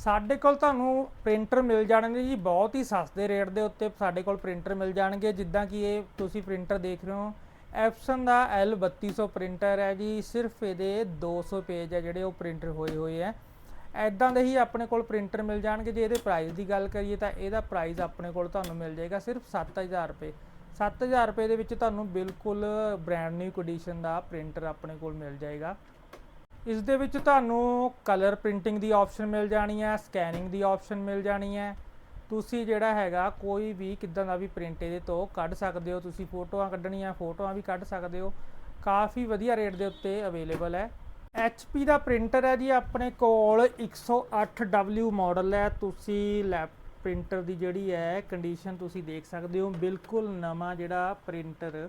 ਸਾਡੇ ਕੋਲ ਤੁਹਾਨੂੰ ਪ੍ਰਿੰਟਰ ਮਿਲ ਜਾਣਗੇ ਜੀ, ਬਹੁਤ ਹੀ ਸਸਤੇ ਰੇਟ ਦੇ ਉੱਤੇ ਸਾਡੇ ਕੋਲ ਪ੍ਰਿੰਟਰ ਮਿਲ ਜਾਣਗੇ, ਜਿੱਦਾਂ ਕਿ ਇਹ ਤੁਸੀਂ ਪ੍ਰਿੰਟਰ ਦੇਖ ਰਹੇ ਹੋ। ਐਪਸਨ ਦਾ L3200 ਪ੍ਰਿੰਟਰ ਹੈ ਜੀ, ਸਿਰਫ ਇਹਦੇ 200 ਪੇਜ ਹੈ ਜਿਹੜੇ ਉਹ ਪ੍ਰਿੰਟਰ ਹੋਏ ਹੋਏ ਹੈ। ਐਦਾਂ ਦੇ ਹੀ ਆਪਣੇ ਕੋਲ ਪ੍ਰਿੰਟਰ ਮਿਲ ਜਾਣਗੇ। ਜੇ ਇਹਦੇ ਪ੍ਰਾਈਸ ਦੀ ਗੱਲ ਕਰੀਏ ਤਾਂ ਇਹਦਾ ਪ੍ਰਾਈਸ ਆਪਣੇ ਕੋਲ ਤੁਹਾਨੂੰ ਮਿਲ ਜਾਏਗਾ ਸਿਰਫ 7000 ਰੁਪਏ। 7000 ਰੁਪਏ ਦੇ ਵਿੱਚ ਤੁਹਾਨੂੰ ਬਿਲਕੁਲ ਬ੍ਰੈਂਡ ਨਿਊ ਕੰਡੀਸ਼ਨ ਦਾ ਪ੍ਰਿੰਟਰ ਆਪਣੇ ਕੋਲ ਮਿਲ ਜਾਏਗਾ। ਇਸ ਦੇ ਵਿੱਚ ਤੁਹਾਨੂੰ ਕਲਰ ਪ੍ਰਿੰਟਿੰਗ ਦੀ ਆਪਸ਼ਨ ਮਿਲ ਜਾਣੀ ਹੈ ਸਕੈਨਿੰਗ ਦੀ ਆਪਸ਼ਨ ਮਿਲ ਜਾਣੀ ਹੈ। ਤੁਸੀਂ ਜਿਹੜਾ ਹੈਗਾ, ਕੋਈ ਵੀ ਕਿੱਦਾਂ ਦਾ ਵੀ ਪ੍ਰਿੰਟ ਇਹਦੇ ਤੋਂ ਕੱਢ ਸਕਦੇ ਹੋ। ਤੁਸੀਂ ਫੋਟੋਆਂ ਕੱਢਣੀਆਂ, ਫੋਟੋਆਂ ਵੀ ਕੱਢ ਸਕਦੇ ਹੋ। ਕਾਫੀ ਵਧੀਆ ਰੇਟ ਦੇ ਉੱਤੇ ਅਵੇਲੇਬਲ ਹੈ। HP ਦਾ ਪ੍ਰਿੰਟਰ ਹੈ ਜੀ, ਆਪਣੇ ਕੋਲ 108W ਮਾਡਲ ਹੈ। ਤੁਸੀਂ ਲੈਪ ਪ੍ਰਿੰਟਰ ਦੀ ਜਿਹੜੀ ਹੈ ਕੰਡੀਸ਼ਨ ਤੁਸੀਂ ਦੇਖ ਸਕਦੇ ਹੋ। ਬਿਲਕੁਲ ਨਵਾਂ ਜਿਹੜਾ ਪ੍ਰਿੰਟਰ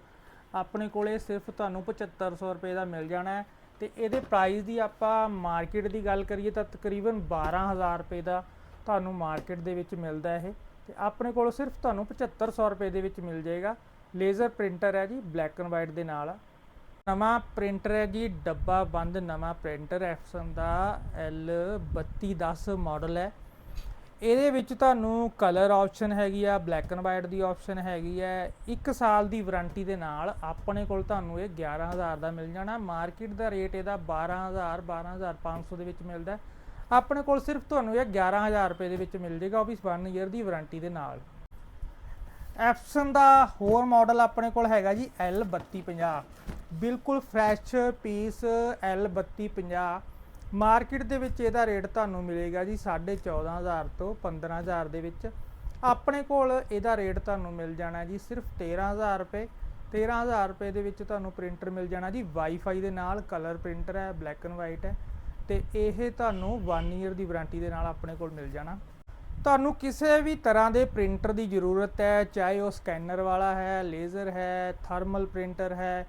ਆਪਣੇ ਕੋਲੇ ਸਿਰਫ ਤੁਹਾਨੂੰ 7500 ਰੁਪਏ ਦਾ ਮਿਲ ਜਾਣਾ ਹੈ। ਤੇ ਇਹਦੇ ਪ੍ਰਾਈਸ ਦੀ ਆਪਾਂ ਮਾਰਕੀਟ ਦੀ ਗੱਲ ਕਰੀਏ ਤਾਂ ਤਕਰੀਬਨ 12000 ਰੁਪਏ ਦਾ ਤੁਹਾਨੂੰ ਮਾਰਕੀਟ ਦੇ ਵਿੱਚ ਮਿਲਦਾ ਇਹ। ਤੇ ਆਪਣੇ ਕੋਲ ਸਿਰਫ ਤੁਹਾਨੂੰ 7500 ਰੁਪਏ ਦੇ ਵਿੱਚ ਮਿਲ ਜਾਏਗਾ। ਲੇਜ਼ਰ ਪ੍ਰਿੰਟਰ ਹੈ ਜੀ ਬਲੈਕ ਐਂਡ ਵਾਈਟ ਦੇ ਨਾਲ। ਨਵਾਂ ਪ੍ਰਿੰਟਰ ਹੈ ਜੀ, ਡੱਬਾ ਬੰਦ ਨਵਾਂ ਪ੍ਰਿੰਟਰ ਐਫਸਨ ਦਾ L3210 ਮਾਡਲ ਹੈ। ਇਹਦੇ ਵਿੱਚ ਤੁਹਾਨੂੰ ਕਲਰ ਆਪਸ਼ਨ ਹੈਗੀ ਆ ਬਲੈਕ ਐਂਡ ਵਾਈਟ ਦੀ ਆਪਸ਼ਨ ਹੈਗੀ ਹੈ 1 ਸਾਲ ਦੀ ਵਾਰੰਟੀ ਦੇ ਨਾਲ ਆਪਣੇ ਕੋਲ ਤੁਹਾਨੂੰ ਇਹ 11000 ਦਾ ਮਿਲ ਜਾਣਾ। ਮਾਰਕੀਟ ਦਾ ਰੇਟ ਇਹਦਾ 12000 12500 ਦੇ ਵਿੱਚ ਮਿਲਦਾ। ਆਪਣੇ ਕੋਲ ਸਿਰਫ ਤੁਹਾਨੂੰ ਇਹ 11000 ਰੁਪਏ ਦੇ ਵਿੱਚ ਮਿਲ ਜਾਏਗਾ ਉਹ ਵੀ 1 ਇਅਰ ਦੀ ਵਾਰੰਟੀ ਦੇ ਨਾਲ। ਐਪਸਨ ਦਾ ਹੋਰ ਮਾਡਲ ਆਪਣੇ ਕੋਲ ਹੈਗਾ ਜੀ L3250 ਬਿਲਕੁਲ ਫਰੈਸ਼ ਪੀਸ L3250 ਮਾਰਕੀਟ ਦੇ ਵਿੱਚ ਇਹਦਾ ਰੇਟ ਤੁਹਾਨੂੰ ਮਿਲੇਗਾ ਜੀ 14500 ਤੋਂ 15000 ਦੇ ਵਿੱਚ। ਆਪਣੇ ਕੋਲ ਇਹਦਾ ਰੇਟ ਤੁਹਾਨੂੰ ਮਿਲ ਜਾਣਾ ਜੀ ਸਿਰਫ 13000 ਰੁਪਏ। 13000 ਰੁਪਏ ਦੇ ਵਿੱਚ ਤੁਹਾਨੂੰ ਪ੍ਰਿੰਟਰ ਮਿਲ ਜਾਣਾ ਜੀ ਵਾਈਫਾਈ ਦੇ ਨਾਲ, ਕਲਰ ਪ੍ਰਿੰਟਰ ਹੈ, ਬਲੈਕ ਐਂਡ ਵਾਈਟ ਹੈ। ਤੇ ਇਹ ਤੁਹਾਨੂੰ 1 ਇਅਰ ਦੀ ਵਾਰੰਟੀ ਦੇ ਨਾਲ ਆਪਣੇ ਕੋਲ ਮਿਲ ਜਾਣਾ। ਤੁਹਾਨੂੰ ਕਿਸੇ ਵੀ ਤਰ੍ਹਾਂ ਦੇ ਪ੍ਰਿੰਟਰ ਦੀ ਜ਼ਰੂਰਤ ਹੈ, ਚਾਹੇ ਉਹ ਸਕੈਨਰ ਵਾਲਾ ਹੈ, ਲੇਜ਼ਰ ਹੈ, ਥਰਮਲ ਪ੍ਰਿੰਟਰ ਹੈ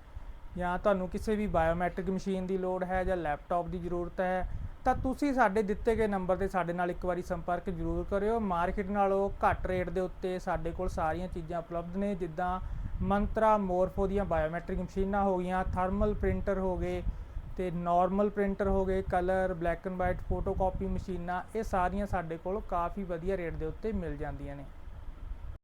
ਜਾਂ ਤੁਹਾਨੂੰ ਕਿਸੇ ਵੀ ਬਾਇਓਮੈਟ੍ਰਿਕ ਮਸ਼ੀਨ ਦੀ ਲੋੜ ਹੈ ਜਾਂ ਲੈਪਟਾਪ ਦੀ ਜ਼ਰੂਰਤ ਹੈ, ਤਾਂ ਤੁਸੀਂ ਸਾਡੇ ਦਿੱਤੇ ਗਏ ਨੰਬਰ ਤੇ ਸਾਡੇ ਨਾਲ ਇੱਕ ਵਾਰੀ ਸੰਪਰਕ ਜ਼ਰੂਰ ਕਰਿਓ। ਮਾਰਕੀਟ ਨਾਲੋਂ ਘੱਟ ਰੇਟ ਦੇ ਉੱਤੇ ਸਾਡੇ ਕੋਲ ਸਾਰੀਆਂ ਚੀਜ਼ਾਂ ਉਪਲਬਧ ਨੇ, ਜਿੱਦਾਂ ਮੰਤਰਾ, ਮੋਰਫੋ ਦੀਆਂ ਬਾਇਓਮੈਟ੍ਰਿਕ ਮਸ਼ੀਨਾਂ ਹੋ ਗਈਆਂ ਥਰਮਲ ਪ੍ਰਿੰਟਰ ਹੋ ਗਏ ਤੇ ਨਾਰਮਲ ਪ੍ਰਿੰਟਰ ਹੋ ਗਏ colour black and white photocopy ਮਸ਼ੀਨਾਂ, ਇਹ ਸਾਰੀਆਂ ਸਾਡੇ ਕੋਲ ਕਾਫੀ ਵਧੀਆ ਰੇਟ ਦੇ ਉੱਤੇ ਮਿਲ ਜਾਂਦੀਆਂ ਨੇ।